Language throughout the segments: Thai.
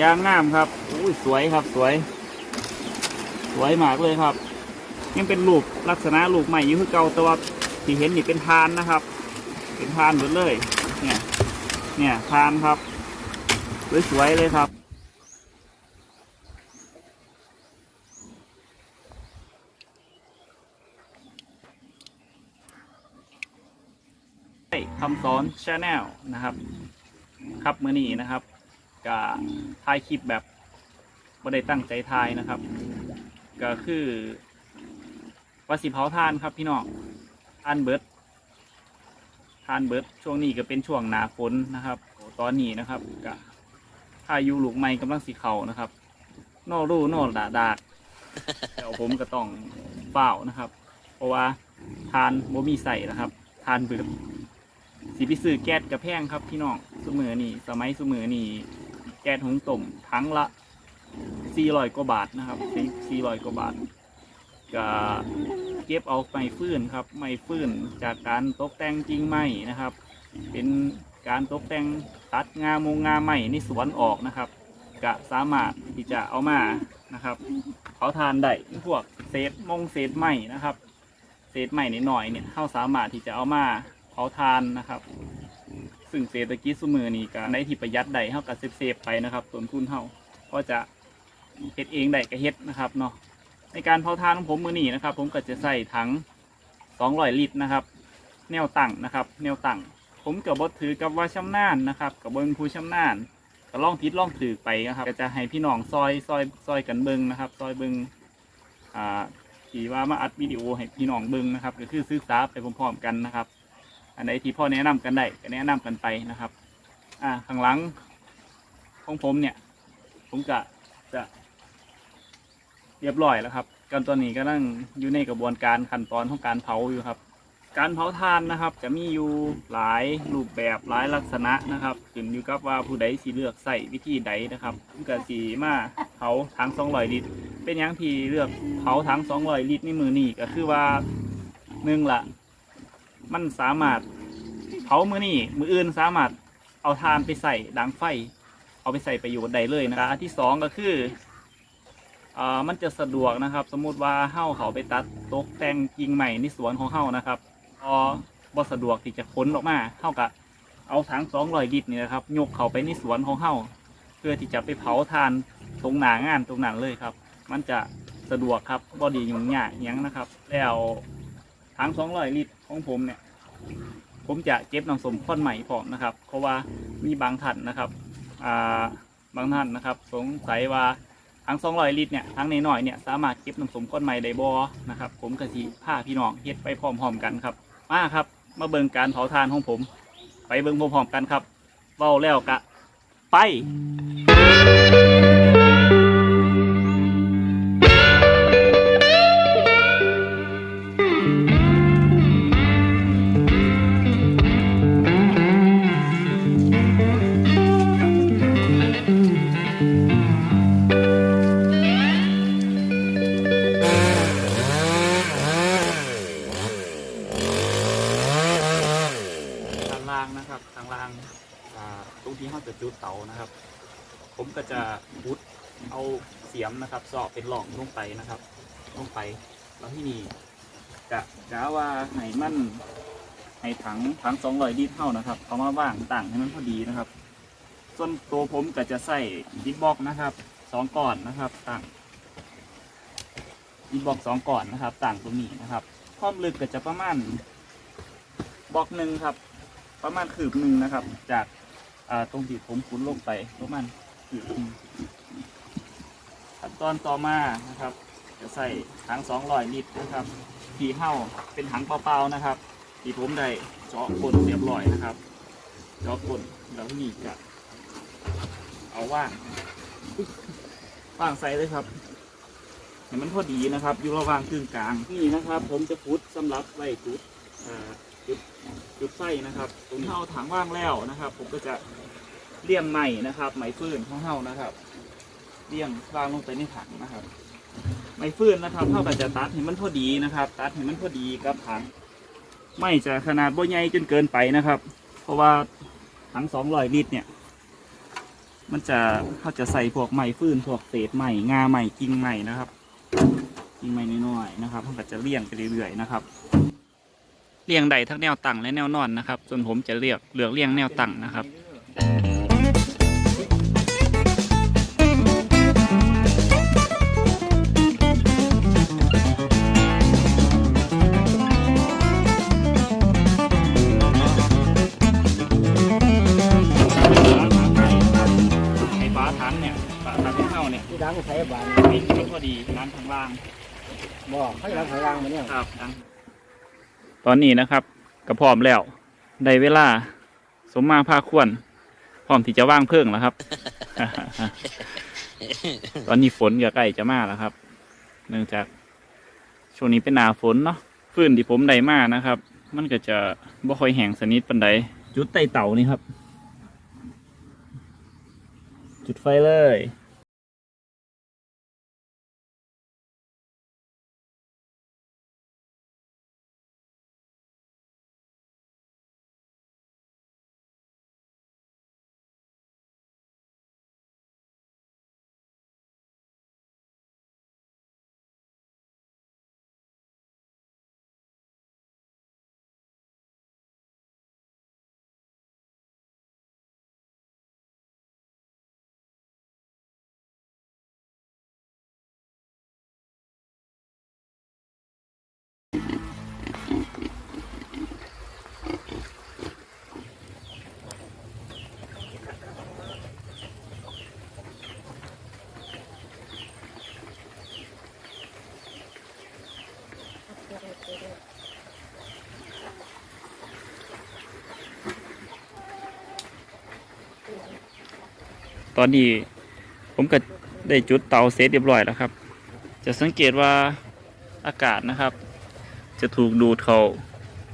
ยางงามครับอุ้ยสวยครับสวย สวยมากเลยครับ ยังเป็นรูปลักษณะรูปใหม่อยู่คือเก่าแต่ว่าที่เห็นนี่เป็นทานนะครับ เป็นทานหมดเลย เนี่ย เนี่ยทานครับ สวยๆเลยครับคำสอนชาแนลนะครับ ครับมือนี้นะครับ ก็ถ่ายคลิปแบบไม่ได้ตั้งใจถ่ายนะครับ ก็คือว่าสิเผาทานครับพี่น้องทานเบิร์ดทานเบิร์ดช่วงนี้ก็เป็นช่วงหนาฝนนะครับตอนนี้นะครับก็พายุลูกไม้กำลังสีเขานะครับโนรูโนดาดาดเดี๋ยวผมก็ต้องเฝ้านะครับ เพราะว่าทานบ่มีใส่นะครับ ทานเบิร์ดสีพิซื้อแก๊สกระแพงครับพี่น้องสมือนี่สมัยสมือนี่ แก๊สหุงต้มทั้งละ400กว่าบาทนะครับ400กว่าบาทก็เก็บเอาไม้ฟื้นครับไม้ฟื้นจากการตกแต่งจริงไม้นะครับ เป็นการตกแต่งตัดงามงงาไม้ในสวนออกนะครับก็สามารถที่จะเอามานะครับเผาทานได้พวกเศษมงเศษไม้นะครับ เศษไม้นิดหน่อยเนี่ยเราสามารถที่จะเอามาเผาทานนะครับ ซึ่งเศรษฐกิจสมือนี้ก็ในที่ประหยัดได้เท่ากับเซฟๆไปนะครับต้นทุนเท่าก็จะเฮ็ดเองได้ก็เฮ็ดนะครับเนาะในการเผาทานของผมมือนี้นะครับ ผมก็จะใส่ถัง200ลิตรนะครับ แนวตั้งนะครับ แนวตั้งผมกับบดถือกับว่าชำนาญนะครับกับเบิงผู้ชำนาญก็ล่องพิษล่องถือไปนะครับก็จะให้พี่น้องซอยซอยซอยกันเบิงนะครับ ซอยเบิงอ่าที่ว่ามาอัดวิดีโอให้พี่น้องเบิงนะครับ ก็คือศึกษาไปพร้อมๆกันนะครับ อันไหนที่พ่อแนะนำกันได้ก็แนะนำกันไปนะครับ อ่าข้างหลังของผมเนี่ย ผมจะจะเรียบร้อยแล้วครับกันตอนนี้ก็นั่งอยู่ในกระบวนการขั้นตอนของการเผาอยู่ครับ การเผาทานนะครับจะมีอยู่หลายรูปแบบหลายลักษณะนะครับขึ้นอยู่กับว่าผู้ใดสิเลือกใส่วิธีใดนะครับผมก็สีมาเผาถัง200ลิตร เป็นหยังที่เลือกเผาถัง200ลิตรในมือนี่ก็คือว่าหนึ่งละ มันสามารถเผามือนี่มืออื่นสามารถเอาทานไปใส่ดังไฟ เอาไปใส่ประโยชน์ใดเลยนะครับอันที่สองก็คืออ่ามันจะสะดวกนะครับ สมมุติว่าเฮ้าเขาไปตัดตกแต่งกิ่งใหม่ในสวนของเฮ้านะครับพอบ่สะดวกที่จะขนออกมาเท่ากับเอาถังสองร้อยลิตรนี่นะครับยกเขาไปในสวนของเฮ้าเพื่อที่จะไปเผาทานตรงหนางานตรงนั้นเลยครับ มันจะสะดวกครับบอดียุ่งยากยังนะครับ แล้วถังสองร้อยลิตร ของผมเนี่ย ผมจะเก็บน้ำสมข้อนใหม่พร้อมนะครับ เพราะว่ามีบางท่านนะครับอ่าบางท่านนะครับ สงสัยว่าทั้งสองร้อยลิตรเนี่ยทั้งในหน่อยๆเนี่ยสามารถเก็บน้ำสมข้อนใหม่ได้บ่นะครับ ผมกะสิผ้าพี่น้องเฮ็ดไปพร้อมๆกันครับมาครับ มาเบิ่งการเผาทานของผม ไปเบิ่งพร้อมๆกันครับเว้าแล้วกะ ไป งถังสองร้อยลิตรเท่านะครับเขามาว่างต่างให้มันพอดีนะครับ ส่วนตัวผมก็จะใส่ดิบบ็อกนะครับสองก่อนนะครับต่างดิบบ็อกสองก่อนนะครับ ต่างตรงนี้นะครับความลึกก็จะประมาณบล็อกหนึ่งครับ ประมาณคืบหนึ่งนะครับ จากตรงที่ผมขุดลงไปประมาณคืบหนึ่งขั้นตอนต่อมานะครับ จะใส่ถัง200ลิตรนะครับที่เห่าเป็นถังเปล่าๆนะครับ ที่ผมได้เจาะก้นเรียบร้อยนะครับเจาะก้นแล้วนี่จะเอาว่างว่างใส่เลยครับเห็นมันพอดีนะครับอยู่ระหว่างกึ่งกลางนี่นะครับ ผมจะพุดสำหรับไว้จุดอ่าจุดจุดไฟนะครับผมเอาถังว่างแล้วนะครับ ผมก็จะเลี่ยงใหม่นะครับไหมฟื้นของเฮานะครับเลี่ยงวางลงไปในถังนะครับไม้ฟืนนะครับเท่ากับจะตัดให้มันพอดีนะครับ ตัดให้มันพอดีกับถัง ไม่จะขนาดบ่ใหญ่จนเกินไปนะครับ เพราะว่าถัง200ลิตรเนี่ย มันจะเขาจะใส่พวกไม้ฟืนพวกเศษไม้งาไม้กิ่งไม้นะครับกิ่งไม้น้อยๆนะครับมันก็จะเลี่ยงไปเรื่อยๆนะครับเลี่ยงใดทั้งแนวตั้งและแนวนอนนะครับ ส่วนผมจะเลือกเลือกเลี่ยงแนวตั้งนะครับ พอดีน้ำข้างล่างบอกให้ดังใช้รางมาเนี่ยครับตอนนี้นะครับก็พร้อมแล้วได้เวลา สมมาภาควรพร้อมที่จะว่างเพิ่งแล้วครับ ตอนนี้ฝนก็ใกล้จะมาแล้วครับ เนื่องจากช่วงนี้เป็นหนาฝนเนาะฟืนที่ผมได้มานะครับ มันก็จะบ่ค่อยแห้งสนิทปันใดจุดไต่เต่านี่ครับ จุดไฟเลย ตอนนี้ผมก็ได้จุดเตาเซตเรียบร้อยแล้วครับ จะสังเกตว่าอากาศนะครับ จะถูกดูดเขา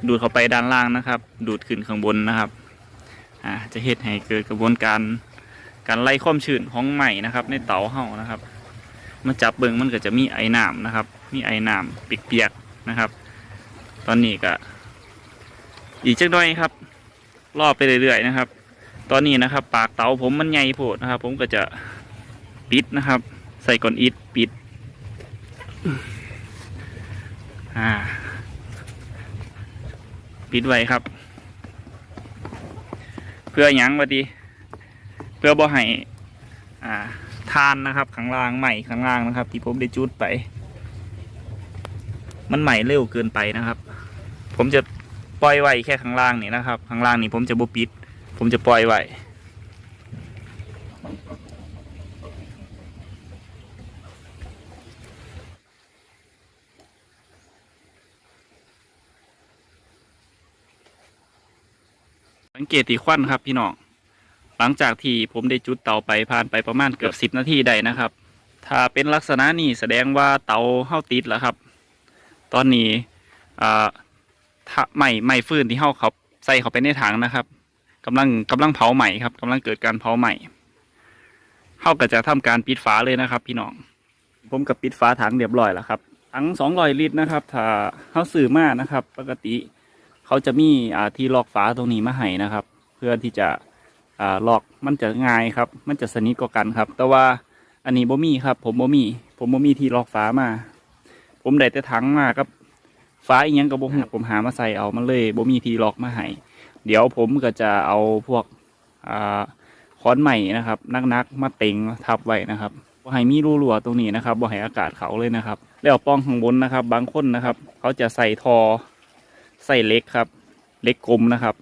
ดูดเข้าไปด้านล่างนะครับ ดูดขึ้นข้างบนนะครับอ่าจะเหตุให้เกิดกระบวนการการไล่ความชื้นของไหม้นะครับ ในเตาเฮานะครับมาจับเบิงมันก็จะมีไอ้น้ำนะครับ มีไอ้น้ำเปียกๆนะครับ อนนี้ก็อีกจักน่อยครับรอบไปเรื่อยๆนะครับ ตอนนี้นะครับ ปากเตาผมมันใหญ่โพดนะครับ ผมก็จะปิดนะครับ ใส่ก้อนอิฐปิด อ่า ปิดไว้ครับ เพื่อหยังวะดีเพื่อบ่ให้อ่าทานนะครับข้างล่างใหม่ข้างล่างนะครับ ที่ผมได้จุดไป มันใหม่เร็วเกินไปนะครับ ผมจะปล่อยไว้แค่ข้างล่างนี่นะครับ ข้างล่างนี่ผมจะบ่ปิด ผมจะปล่อยไว้สังเกตที่ควันครับพี่น้องหลังจากที่ผมได้จุดเตาไปผ่านไปประมาณเกือบสิบนาทีได้นะครับ ถ้าเป็นลักษณะนี้แสดงว่าเตาเข้าติดแล้วครับ ตอนนี้ อ่าถ้าไหม้ไหม้ฟืนที่เข้าเขาใส่เขาไปในถังนะครับกำลังกำลังเผาใหม่ครับกำลังเกิดการเผาใหม่เขาก็จะทำการปิดฝาเลยนะครับ พี่น้องผมกับปิดฝาถังเรียบร้อยแล้วครับถังสองร้อยลิตรนะครับ ถ้าเขาซื้อมานะครับ ปกติเขาจะมีอ่าที่ล็อกฝาตรงนี้มาให้นะครับ เพื่อที่จะอ่าล็อกมันจะง่ายครับ มันจะสนิทกว่ากันครับ แต่ว่าอันนี้บ่มีครับ ผมบ่มี ผมบ่มีที่ล็อกฝามา ผมได้แต่ถังมาครับ ฝาอีกยังกับบ่ฮู้ผมหามาใส่เอามันเลยบ่มีที่ล็อกมาให้เดี๋ยวผมก็จะเอาพวกอ่าค้อนใหม่นะครับนักๆมาเต็งทับไว้นะครับบ่ให้มีรูรั่วตรงนี้นะครับบ่ให้อากาศเขาเลยนะครับ แล้วป้องข้างบนนะครับ บางคนนะครับ เขาจะใส่ทอใส่เหล็กครับเหล็กกลมนะครับ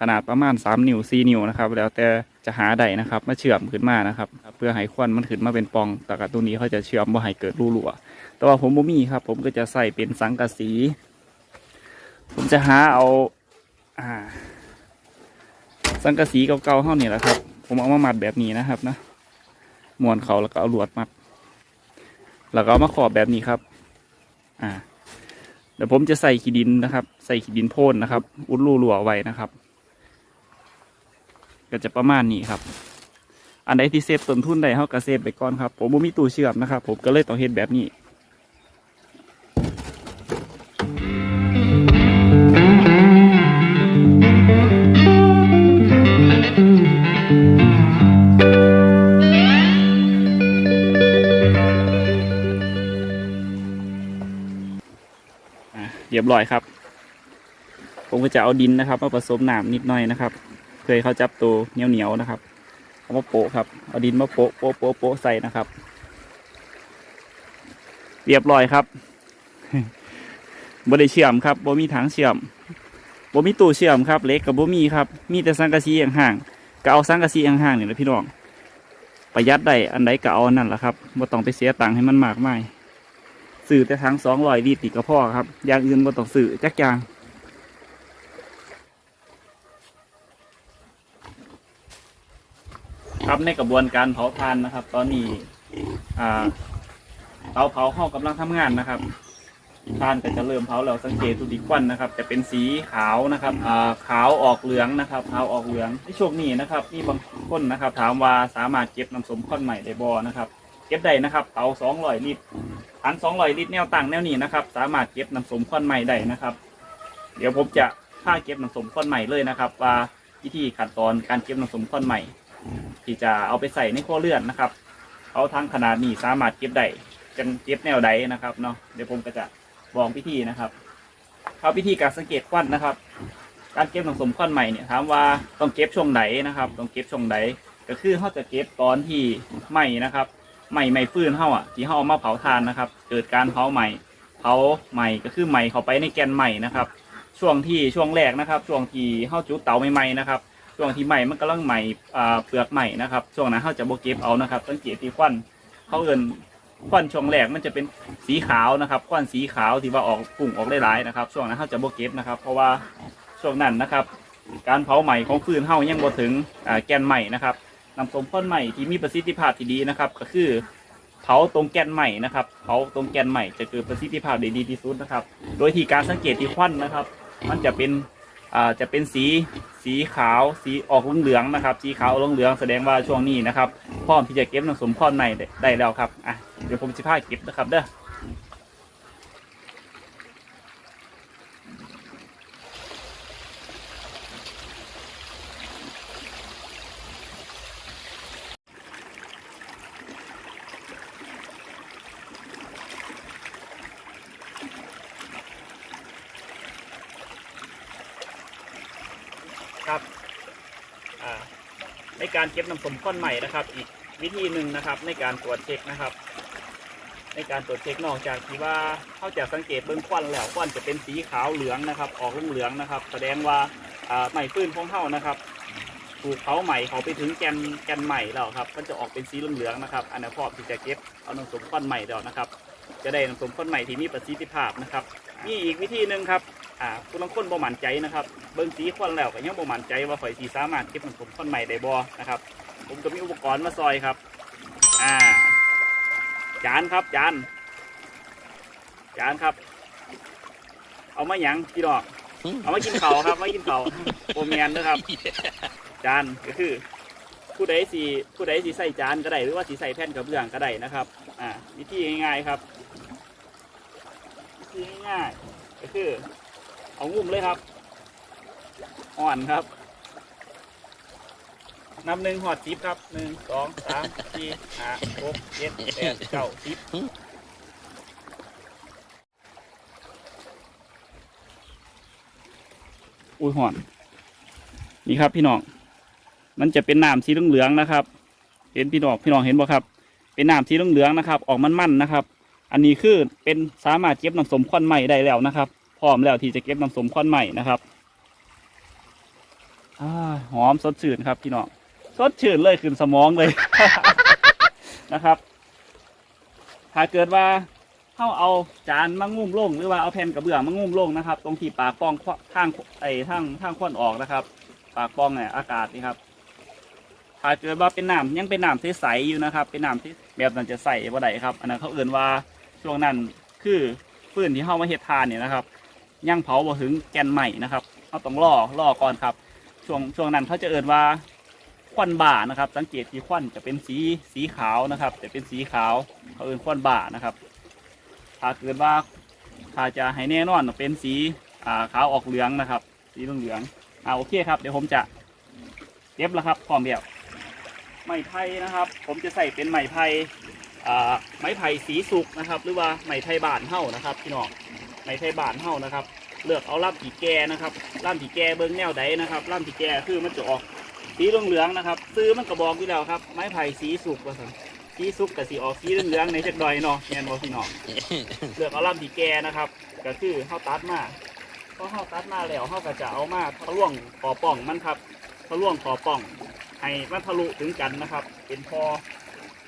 ขนาดประมาณ 3 นิ้ว 4 นิ้วนะครับ แล้วแต่จะหาได้นะครับ มาเชื่อมขึ้นมานะครับ เพื่อให้ควันมันขึ้นมาเป็นปองแต่กับตรงนี้เขาจะเชื่อมบ่ให้เกิดรูรั่ว แต่ว่าผมบ่มีครับ ผมก็จะใส่เป็นสังกะสี ผมจะหาเอาอ่า สังกะสีเก่าๆเท่านี่แหละครับ ผมเอามามัดแบบนี้นะครับนะม้วนเขาแล้วก็เอาลวดมัด แล้วก็เอามาขอบแบบนี้ครับ อ่าเดี๋ยวผมจะใส่ขีดินนะครับ ใส่ขีดินโพ่นนะครับ อุดรูรั่วไว้นะครับ ก็จะประมาณนี้ครับ อันใดที่เซฟต้นทุนได้เขาก็เซฟไปก่อนครับ ผมบ่มีตู้เชื่อมนะครับ ผมก็เลยต้องเฮ็ดแบบนี้ รียบร้อยครับ ผมก็จะเอาดินนะครับมาผสมน้ำนิดหน่อยนะครับเพื่อให้เขาจับตัวเหนียวเหนียวๆนะครับเอามาโปะครับเอาดินมาโปะโปะโปะโปะใส่นะครับ เรียบร้อยครับบ่ได้เชื่อมครับบ่มีถังเชื่อมบ่มีตู้เชื่อมครับเล็กกับบ่มีครับ มีแต่สังกะสีห่างๆก็เอาสังกะสีห่างๆนี่แหละพี่น้องประหยัดได้อันใดก็เอานนั่นแหละครับบ่ต้องไปเสียตังค์ให้มันมากมาย ซื้อแต่ถังสองรอยลิตรนี่ก็พอครับ อย่างอื่นบ่ต้องซื้อจักอย่างครับในกระบวนการเผาทานนะครับ ตอนนี้เตาเผาห้องกำลังทำงานนะครับทานก็จะเริ่มเผาแล้วสังเกตดูดีควันนะครับ จะเป็นสีขาวนะครับขาวออกเหลืองนะครับขาวออกเหลืองในช่วงนี้นะครับมีบางคนนะครับ ถามว่าสามารถเก็บน้ำสมข้อนใหม่ได้บ่นะครับ เก็บได้นะครับ เตา200ลิตรถัง200ลิตรแนวตั้งแนวนี้นะครับ สามารถเก็บน้ำสมข้อนใหม่ได้นะครับ เดี๋ยวผมจะพาเก็บน้ำสมข้อนใหม่เลยนะครับ ว่าวิธีขั้นตอนการเก็บน้ำสมข้อนใหม่ ที่จะเอาไปใส่ในครัวเรือนนะครับเขาทั้งขนาดนี้สามารถเก็บได้จังเก็บแนวใดนะครับเนาะเดี๋ยวผมก็จะบอกพิธีนะครับเขาพิธีการสังเกตควันนะครับ การเก็บนังสมควันใหม่เนี่ยถามว่าต้องเก็บช่วงไหนนะครับ ต้องเก็บช่วงไหนก็คือเขาจะเก็บตอนที่ไหม้นะครับ ไหม้ไหม้ฟื้นเขาอะที่เขาเอามาเผาทานนะครับ เกิดการเผาใหม่เผาใหม่ก็คือใหม่เข้าไปในแกนใหม่นะครับ ช่วงที่ช่วงแรกนะครับ ช่วงที่เขาจุดเตาใหม่ๆนะครับช่วงที่ใหม่มันกำลังใหม่เปลือกใหม่นะครับ ช่วงนั้นเขาจะโบเก็บเอานะครับสังเกตที่ควันเขาเอินควันช่วงแรกมันจะเป็นสีขาวนะครับควันสีขาวที่ว่าออกปุ่งออกได้หลายนะครับ ช่วงนั้นเขาจะโบเก็บนะครับ เพราะว่าช่วงนั้นนะครับ การเผาใหม่ของฟืนเฮายังบ่ถึงแกนใหม่นะครับ นำสมควันใหม่ที่มีประสิทธิภาพที่ดีนะครับ ก็คือเผาตรงแกนใหม่นะครับเผาตรงแกนใหม่จะเกิดประสิทธิภาพได้ดีที่สุดนะครับ โดยที่การสังเกตที่ควันนะครับ มันจะเป็นอ่าจะเป็นสีสีขาวสีออกเหลืองๆนะครับ สีขาวออกเหลืองแสดงว่าช่วงนี้นะครับพร้อมที่จะเก็บน้ำสมพรใหม่ได้ได้แล้วครับอะเดี๋ยวผมจะพาเก็บนะครับเด้อ การเก็บน้ำสมพรใหม่นะครับ อีกวิธีหนึ่งนะครับในการตรวจเช็คนะครับ ในการตรวจเช็คนอกจากที่ว่าเขาจะสังเกตเบื้องควันแล้วควันจะเป็นสีขาวเหลืองนะครับ ออกเหลืองๆนะครับ แสดงว่าใหม่ฟื้นของเขานะครับถูกเผาใหม่เขาไปถึงแกนแกนใหม่แล้วครับมันจะออกเป็นสีเหลืองๆนะครับ อันนั้นพอที่จะเก็บเอาน้ำสมควันใหม่แล้วนะครับ จะได้น้ำสมควันใหม่ที่มีประสิทธิภาพนะครับมีอีกวิธีหนึ่งครับ อ่าคุณลางคนบ่หมั่นใจนะครับ เบิ่งสีควันแล้วก็ยังบ่หมั่นใจว่าข่อยสีสามารถเก็บน้ำสมควันใหม่ได้บ่นะครับ ผมก็มีอุปกรณ์มาซอยครับ อ่า จานครับจาน จานครับ เอามาหยังพี่ดอก เอามากินเขาครับมากินเขาโอแมนนะครับ จานก็คือ ผู้ใดสีผู้ใดสีใส่จานก็ได้หรือว่าสีใส่แผ่นกระเบื้องก็ได้นะครับ อ่าวิธีง่ายๆครับวิธีง่ายๆก็คือ เอางุ่มเลยครับ อ่อนครับนับหนึ่งหอดสิบครับหนึ่งสองสามสี่ห้าหกเจ็ดแปดเก้าสิบอุ้ยหอน นี่ครับพี่น้อง มันจะเป็นน้ำสีเหลืองๆนะครับ เห็นพี่น้องพี่น้องเห็นบ่ครับ เป็นน้ำสีเหลืองๆนะครับ ออกมันๆนะครับ อันนี้คือเป็นสามารถเก็บน้ำสมควันใหม่ได้แล้วนะครับ ร้อมแล้วที่จะเก็บน้ำสมควันใหม่นะครับอหอมสดชื่นครับพี่น้องสดชื่นเลยขึ้นสมองเลยนะครับ ถ้าเกิดว่าเข้าเอาจานมางุ่มลง หรือว่าเอาแผ่นกระเบื้องมางุ่มลงนะครับ ตรงที่ปากปองข้างไอ้ทางทางควันออกนะครับ ปากปองเนี่ยอากาศนี่ครับถ้าเกิดว่าเป็นน้ำยังเป็นน้ำใสๆอยู่นะครับ เป็นน้ำที่แบบนั้นจะใส่บ่ได้ครับ อันนั้นเขาเอื่นว่าช่วงนั้นคือฟืนที่เข้ามาเฮ็ดทานเนี่ยนะครับ ยังเผาบ่ถึงแกนใหม่นะครับเขาต้องรอรอก่อนครับ ช่วงช่วงนั้นเขาจะเอื่นว่าควันบ่านะครับ สังเกตที่ควันจะเป็นสีสีขาวนะครับ จะเป็นสีขาวเขาเอ่นควันบ่านะครับ ถ้าเกิดว่าถ้าจะให้แน่นอนเป็นสีอ่าขาวออกเหลืองนะครับ สีเหลืองเหลืองอ่าโอเคครับเดี๋ยวผมจะเก็บแล้วครับพร้อมเดียวไม้ไผ่นะครับ ผมจะใส่เป็นไม้ไผ่ไม้ไผ่สีสุกนะครับ หรือว่าไม้ไผ่บานเท่านะครับพี่น้องไม้ไทยบานเฮานะครับ เลือกเอาล่ำผีแกนะครับล่ำผีแกเบิ้งแนวใดนะครับล่ำผีแกคือมันจะออกสีเหลืองๆนะครับ ซื้อมันกระบอกอยู่แล้วครับ ไม้ไผ่สีสุกว่าสันสีสุกกับสีออกสีเหลืองๆในจักดอยเนาะแมนบอพี่น้องเลือกเอาล่ำผีแกนะครับก็คือเฮาตัดมาพอเฮาตัดมาแล้วเฮาก็จะเอามาทะลวงขอป่องมันครับทะลวงขอป่องให้มันทะลุถึงกันนะครับ เป็นพอ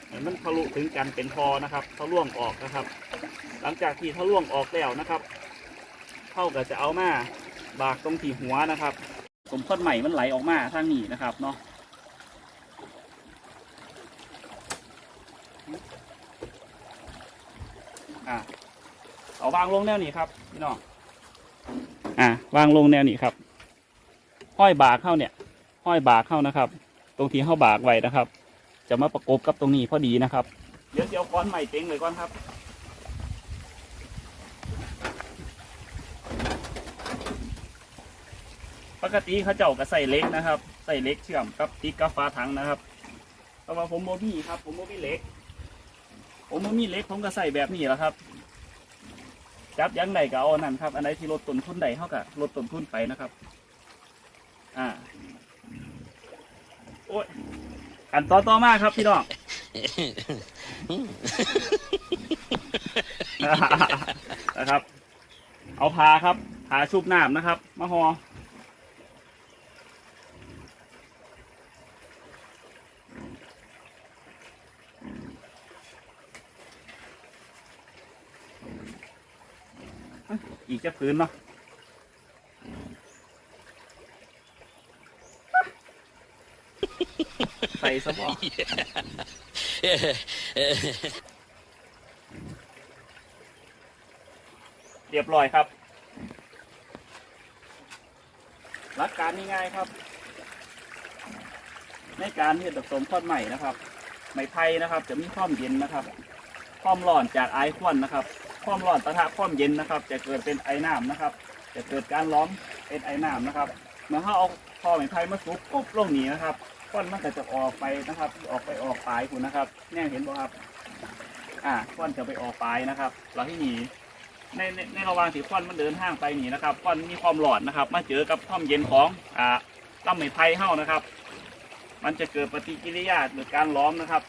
ให้มันทะลุถึงกันเป็นพอนะครับทะลวงออกนะครับ หลังจากที่ทะลวงออกแล้วนะครับ เท่ากับจะเอามาบากตรงที่หัวนะครับ สมพดใหม่มันไหลออกมาทางนี้นะครับเนาะอะเอาวางลงแนวนี้ครับพี่น้องอะวางลงแนวนี้ครับ ห้อยบากเข้าเนี่ย ห้อยบากเข้านะครับ ตรงที่เข้าบากไว้นะครับ จะมาประกบกับตรงนี้พอดีนะครับ เดี๋ยวเดี๋ยวก้อนใหม่เต็งเลยก้อนครับ ปกติเขาเจ้าก็ใส่เหล็กนะครับใส่เหล็กเชื่อมกับติ๊กกับฟ้าถังนะครับแต่ว่าผมโมมี่ครับ ผมโมมี่เหล็ก ผมโมมี่เหล็กผมก็ใส่แบบนี้แหละครับจับอยังใดก็เอาอันนั่นครับ อันใดที่ลดต้นทุนใดเท่ากับลดต้นทุนไปนะครับ อ่า โอ้ยขั้นตอนต่อมาครับพี่น้องนะครับ เอาพาครับพาชุบน้ำนะครับมาหอ อีกจะพื้นเนาะใส่สบอเรียบร้อยครับ หลักการง่ายๆครับ ในการที่จะผสมทอดใหม่นะครับ ไม้ไผ่นะครับ จะมีความเย็นนะครับ ความร้อนจากไอควันนะครับ ความร้อนปะทะความเย็นนะครับ จะเกิดเป็นไอน้ำนะครับ จะเกิดการล้อมเป็นไอน้ำนะครับเมื่อเขาเอาพอไม้ไผ่มาสุกปุ๊บลงหนีนะครับควันมันก็จะออกไปนะครับ ออกไปออกปลายคุณนะครับแน่เห็นบ่ครับ อ่าควันจะไปออกปลายนะครับเราที่นี่ในในในระหว่างที่ควันมันเดินห้างไปนี่นะครับควันมีความหลอดนะครับ มาเจอกับความเย็นของอ่าลำไม้ไผ่เฮ้านะครับ มันจะเกิดปฏิกิริยาหรือการล้อมนะครับ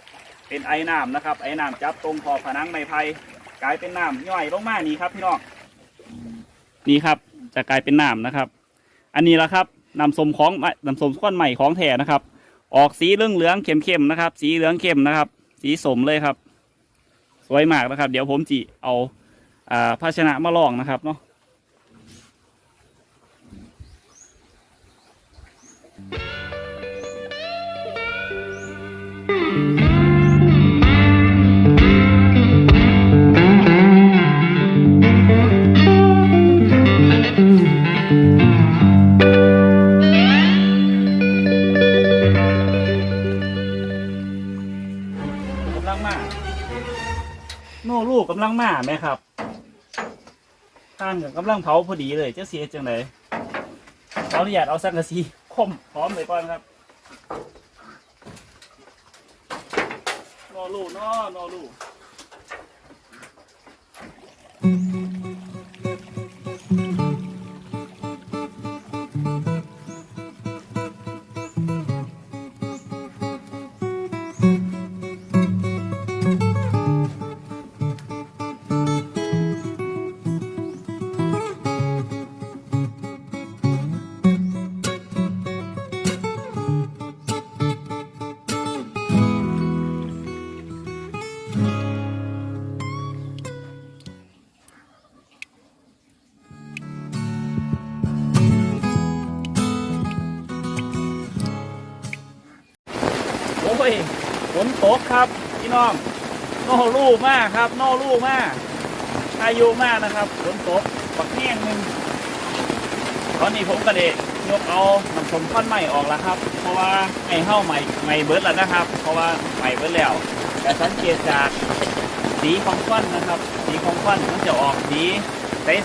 เป็นไอ้น้ำนะครับ ไอ้น้ำจับตรงขอบผนังไม้ไผ่ กลายเป็นน้ำย่อยลงมานี่ครับพี่น้องนี่ครับ จะกลายเป็นน้ำนะครับ อันนี้ละครับน้ำสมของน้ำสมก้อนใหม่ของแท้นะครับ ออกสีเหลืองเหลืองๆเข้มๆนะครับ สีเหลืองเข้มนะครับ สีสมเลยครับ สวยมากนะครับ เดี๋ยวผมจีเอาอ่าภาชนะมาลองนะครับเนาะ ลูกกำลังมาไหมครับทางกับกำลังเผาพอดีเลยจะเสียจังไหนขออนุญาตเอาสังกะสีคมพร้อมเลยก่อนครับนอลูนอนอลูโโนลูมากครับโนลูมาก อายุมากนะครับฝนตกปักแห้งหนึ่งตอนนี้ผมกระเดะยกเอาน้ำสมข้อนใหม่ออกแล้วครับ เพราะว่าไม่เข้าใหม่ใหม่เบิร์ดแล้วนะครับ เพราะว่าใหม่เบิร์ดแล้วแต่สังเกตจากสีของควันนะครับ สีของควันมันจะออกสี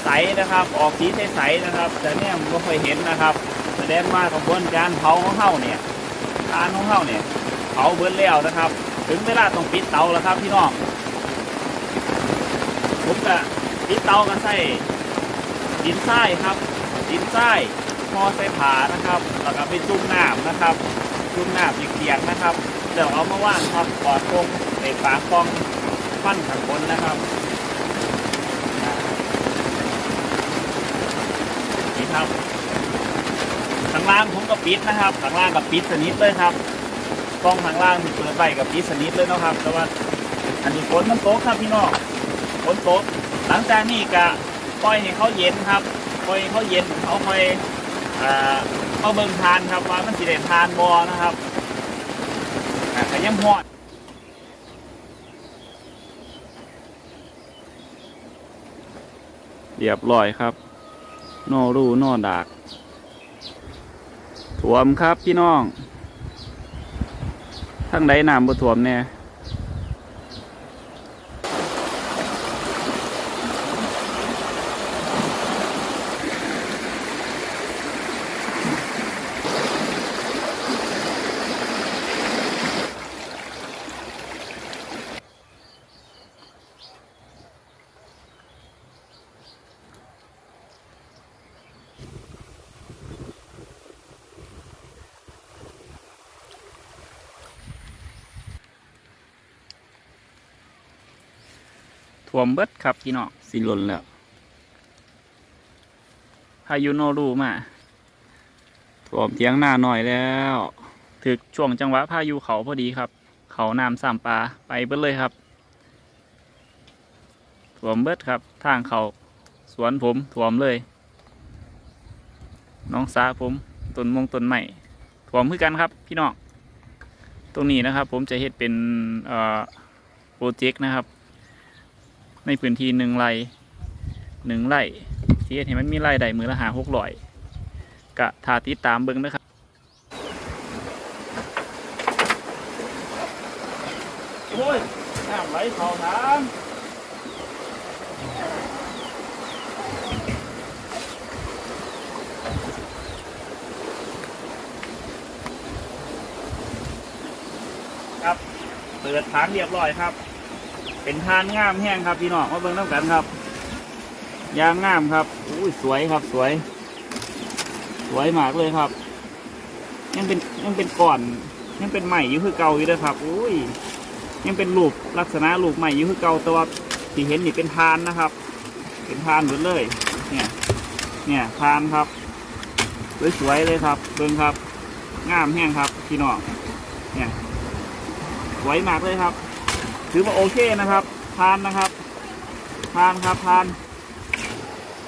ใสๆนะครับ ออกสีใสๆนะครับ แต่เนี่ยมันไม่ค่อยเห็นนะครับ แสดงว่ากระบวนการเผาของเฮาเนี่ยทานของเฮาเนี่ยเผาเบิร์ดแล้วนะครับ ถึงเวลาต้องปิดเตาแล้วครับพี่น้องผมจะปิดเตากันใส่ดินทรายครับ ดินทรายห่อใส่ผานะครับแล้วก็ไปจุ่มน้ำนะครับจุ่มน้ำเปียกๆนะครับเดี๋ยวเอามาว่างครับกอดตรงในปากฟองฟันข้างบนนะครับนี่ครับข้างล่างผมก็ปิดนะครับข้างล่างกับปิดสนิทเลยครับ กล้องข้างล่างมีเปิดไว้กับปิดสนิทเลยนะครับ แต่ว่าอันนี้ฝนมันตกครับพี่น้องฝนตกหลังจากนี้ก็ปล่อยให้เขาเย็นครับปล่อยให้เขาเย็นเขาคอยอ่าเขาเบิ่งทานครับว่ามันสิได้ทานบอนะครับอ่าก็ยังฮอดเรียบร้อยครับ นอรูนอดากถ่วมครับพี่น้อง ทั้งใดน้ำบ่ท่วมแน่ ท่วมเบิดครับพี่น้องสิหล่นแล้วพายุโนรูมาท่วมเทียงหน้าหน่อยแล้ว ถึกช่วงจังหวะพายุเขาพอดีครับ เขาน้ำสามปลาไปเบิดเลยครับท่วมเบิดครับ ทางเขาสวนผมท่วมเลย น้องสาผมต้นมงต้นใหม่ท่วมคือกันครับ พี่น้องตรงนี้นะครับ ผมจะเฮ็ดเป็นเอ่อโปรเจกต์นะครับ ในพื้นที่หนึ่งไร่หนึ่งไร่ที่เห็นมันมีไร่ใดมือละหาหกร้อยกะทาติดตามเบิ้งนะครับโอ้ยน้ำไหลเข้าทางครับ เปิดทางเรียบร้อยครับ เป็นทานงามแห้งครับพี่น้องมาเบิ่งน้ำกันครับ ยางงามครับอุ้ยสวยครับสวย สวยมากเลยครับ ยังเป็นยังเป็นก่อน ยังเป็นใหม่อยู่คือเก่าอยู่เลยครับอุ้ยยังเป็นรูปลักษณะรูปใหม่อยู่คือเก่าต่ว่าที่เห็นนี่เป็นทานนะครับ เป็นทานหมดเลย เนี่ย เนี่ยทานครับสวยๆเลยครับ เบิ่งครับงามแห้งครับพี่น้องเนี่ยสวยมากเลยครับ ถือว่าโอเคนะครับทานนะครับทานครับทาน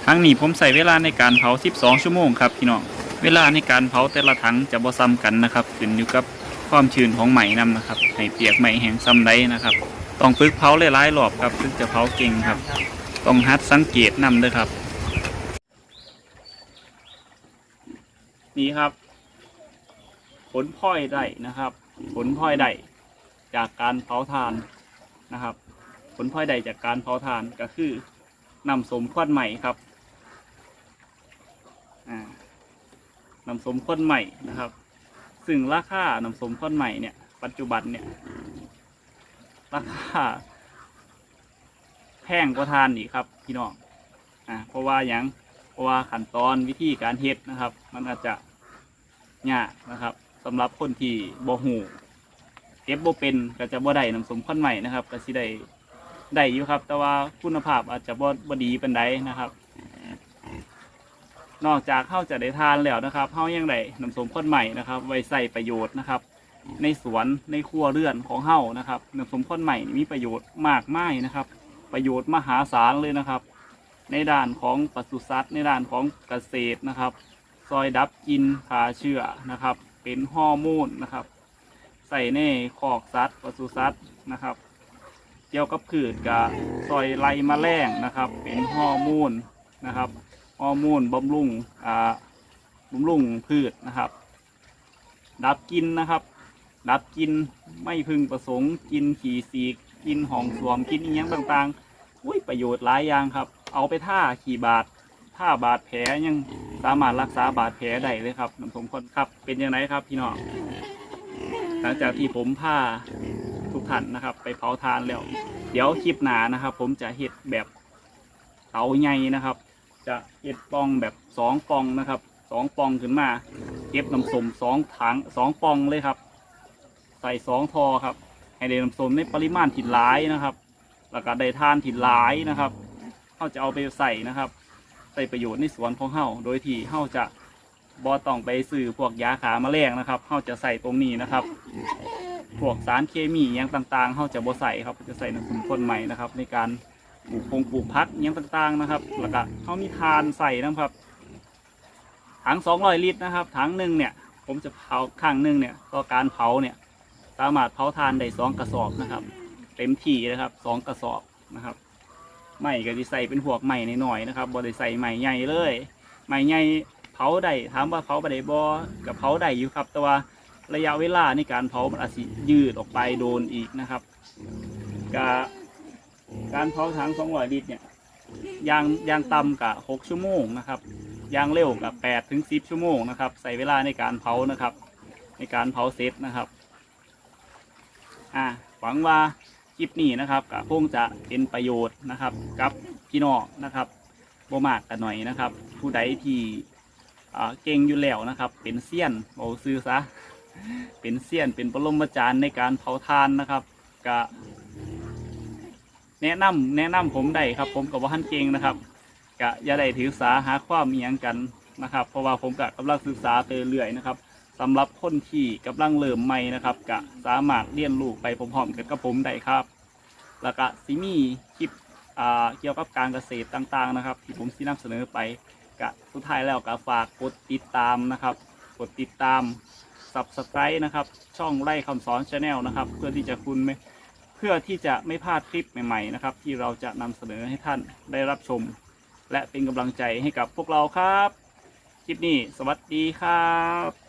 ทั้งนี้ผมใส่เวลาในการเผา 12 ชั่วโมงครับพี่น้องเวลาในการเผาแต่ละถังจะบ่ซ้ำกันนะครับขึ้นอยู่กับความชื้นของไหมนำนะครับให้เปียกไหมแห้งซ้ำได้นะครับต้องฝึกเผาหลายๆรอบครับถึงจะเผาเก่งครับต้องหัดสังเกตนำด้วยครับ นี่ครับ ผลพลอยได้นะครับ ผลพลอยได้จากการเผาทาน นะครับ ผลพลอยใดจากการเผาถ่านก็คือนำสมควันใหม่ครับอ่านำสมควันใหม่นะครับ ซึ่งราคานำสมควันใหม่เนี่ย ปัจจุบันเนี่ย ราคาแพงกว่าทานอีกครับพี่น้องอ่าเพราะว่าอย่างเพราะว่าขั้นตอนวิธีการเฮ็ดนะครับ มันอาจจะยากนะครับสำหรับคนที่บ่หู เก็บบ่เป็นก็จะบ่ได้น้ำสมควันใหม่นะครับก็สิได้ได้อยู่ครับ แต่ว่าคุณภาพอาจจะบ่บ่ดีปานใดนะครับ นอกจากเข้าจะได้ทานแล้วนะครับเข้ายังได้น้ำสมควันใหม่นะครับ ไว้ใส่ประโยชน์นะครับ ในสวนในครัวเรือนของเฮานะครับน้ำสมควันใหม่มีประโยชน์มากมายนะครับ ประโยชน์มหาศาลเลยนะครับ ในด้านของปศุสัตว์ ในด้านของเกษตรนะครับ ซอยดับกินขาเชื้อนะครับ เป็นฮอร์โมนนะครับ ใส่ในคอกสัตว์ปศุสัตว์นะครับ เกี่ยวกับพืชกับซอยไล่แมลงนะครับ เป็นฮอร์โมนนะครับฮอร์โมนบำรุงอ่าบำรุงพืชนะครับ ดับกินนะครับ ดับกินไม่พึงประสงค์ กินขี่สีกกินหองสวมกินอีหยังต่างๆอุ้ยประโยชน์หลายอย่างครับ เอาไปท่าขี่บาดท่าบาดแผลยังสามารถรักษาบาดแผลได้เลยครับน้ำสมคนครับเป็นยังไงครับพี่น้อง ลังจากที่ผมพาทุกท่านนะครับ ไปเผาทานแล้ว เดี๋ยวคลิปหนานะครับ ผมจะเห็ดแบบเตาใหญ่นะครับ จะเก็บปองแบบสองปองนะครับสองปองขึ้นมาเก็บน้ำส้มสองถังสองปองเลยครับ ใส่สองทอครับ ให้ได้น้ำส้มในปริมาณที่หลายนะครับ แล้วก็ได้ทานที่หลายนะครับเขาจะเอาไปใส่นะครับใส่ประโยชน์ในสวนของเฮาโดยที่เฮาจะ บอต้องไปซื้อพวกยาขาแมลงนะครับเฮาจะใส่ตรงนี้นะครับ พวกสารเคมีอย่างต่างๆเฮาจะบ่ใส่ครับจะใส่น้ำสมุนไพรใหม่นะครับ ในการปลูกพงปลูกพักอย่างต่างๆนะครับ แล้วก็เฮามีทานใส่นะครับ ถัง200ลิตรนะครับ ถังหนึ่งเนี่ย ผมจะเผาข้างหนึ่งเนี่ยต่อการเผาเนี่ย สามารถเผาทานได้สองกระสอบนะครับ เต็มที่นะครับสองกระสอบนะครับไม้ก็จะใส่เป็นพวกไม้หน่อยๆนะครับบ่ได้ใส่ไม้ใหญ่เลยไม้ใหญ่ เผาได้ถามว่าเผาไปได้บ่กับเผาได้อยู่ครับ แต่ว่าระยะเวลาในการเผามันอาจจะยืดออกไปโดนอีกนะครับกาการเผาถัง200ลิตรเนี่ยยางยางต่ำกับ6ชั่วโมงนะครับยางเร็วกับ8ถึง10 ชั่วโมงนะครับ ใส่เวลาในการเผานะครับ ในการเผาเสร็จนะครับอ่าหวังว่าคลิปนี้นะครับก็คงจะเป็นประโยชน์นะครับ กับพี่น้องนะครับบ่มากกันหน่อยนะครับ ผู้ใดที่ เก่งอยู่แล้วนะครับ เป็นเซียนเอาซื้อซะเป็นเซียนเป็นปรมาจารย์ในการเผาทานนะครับก็แนะนำแนะนำผมได้ครับ ผมกับว่าท่านเก่งนะครับก็อย่าได้ถือสาหาความเมียงกันนะครับ เพราะว่าผมก็กำลังศึกษาไปเรื่อยนะครับสำหรับคนที่กำลังเริ่มใหม่นะครับก็สามารถเรียนรู้ไปพร้อมๆกันกับผมได้ครับ แล้วก็ซิมีคลิปเกี่ยวกับการเกษตรต่างๆนะครับ ที่ผมสินำเสนอไป กะสุดท้ายแล้วก็ฝากกดติดตามนะครับ กดติดตาม subscribe นะครับ ช่องไล่คำสอนชาแนลนะครับ เพื่อที่จะคุณไม่เพื่อที่จะไม่พลาดคลิปใหม่ๆนะครับ ที่เราจะนำเสนอให้ท่านได้รับชม และเป็นกำลังใจให้กับพวกเราครับ คลิปนี้สวัสดีครับ